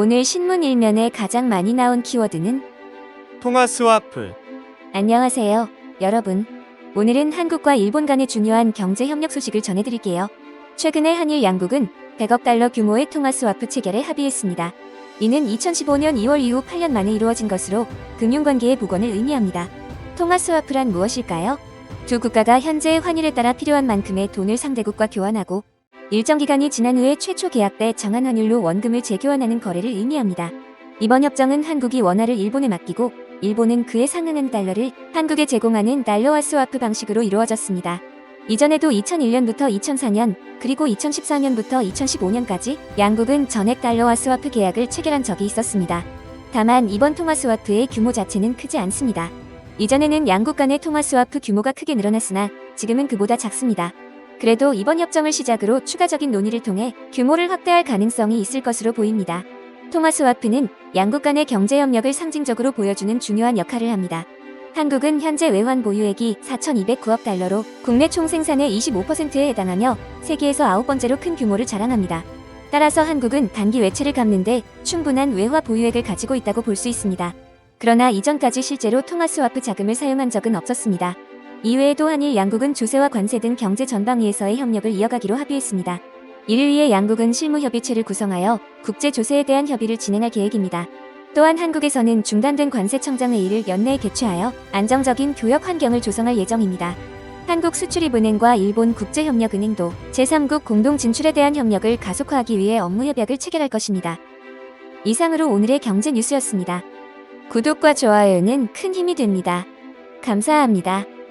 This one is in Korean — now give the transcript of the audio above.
오늘 신문 일면에 가장 많이 나온 키워드는 통화 스와프, 안녕하세요, 여러분. 오늘은 한국과 일본 간의 중요한 경제 협력 소식을 전해드릴게요. 최근에 한일 양국은 100억 달러 규모의 통화 스와프 체결에 합의했습니다. 이는 2015년 2월 이후 8년 만에 이루어진 것으로 금융관계의 복원을 의미합니다. 통화 스와프란 무엇일까요? 두 국가가 현재의 환율에 따라 필요한 만큼의 돈을 상대국과 교환하고 일정 기간이 지난 후에 최초 계약 때 정한 환율로 원금을 재교환하는 거래를 의미합니다. 이번 협정은 한국이 원화를 일본에 맡기고 일본은 그에 상응한 달러를 한국에 제공하는 달러화 스와프 방식으로 이루어졌습니다. 이전에도 2001년부터 2004년 그리고 2014년부터 2015년까지 양국은 전액 달러화 스와프 계약을 체결한 적이 있었습니다. 다만 이번 통화 스와프의 규모 자체는 크지 않습니다. 이전에는 양국 간의 통화 스와프 규모가 크게 늘어났으나 지금은 그보다 작습니다. 그래도 이번 협정을 시작으로 추가적인 논의를 통해 규모를 확대할 가능성이 있을 것으로 보입니다. 통화 스와프는 양국 간의 경제 협력을 상징적으로 보여주는 중요한 역할을 합니다. 한국은 현재 외환 보유액이 4,209억 달러로 국내 총 생산의 25%에 해당하며 세계에서 아홉 번째로 큰 규모를 자랑합니다. 따라서 한국은 단기 외채를 갚는데 충분한 외화 보유액을 가지고 있다고 볼 수 있습니다. 그러나 이전까지 실제로 통화 스와프 자금을 사용한 적은 없었습니다. 이외에도 한일 양국은 조세와 관세 등 경제 전방위에서의 협력을 이어가기로 합의했습니다. 이를 위해 양국은 실무협의체를 구성하여 국제 조세에 대한 협의를 진행할 계획입니다. 또한 한국에서는 중단된 관세청장 회의를 연내에 개최하여 안정적인 교역 환경을 조성할 예정입니다. 한국수출입은행과 일본 국제협력은행도 제3국 공동 진출에 대한 협력을 가속화하기 위해 업무 협약을 체결할 것입니다. 이상으로 오늘의 경제 뉴스였습니다. 구독과 좋아요는 큰 힘이 됩니다. 감사합니다.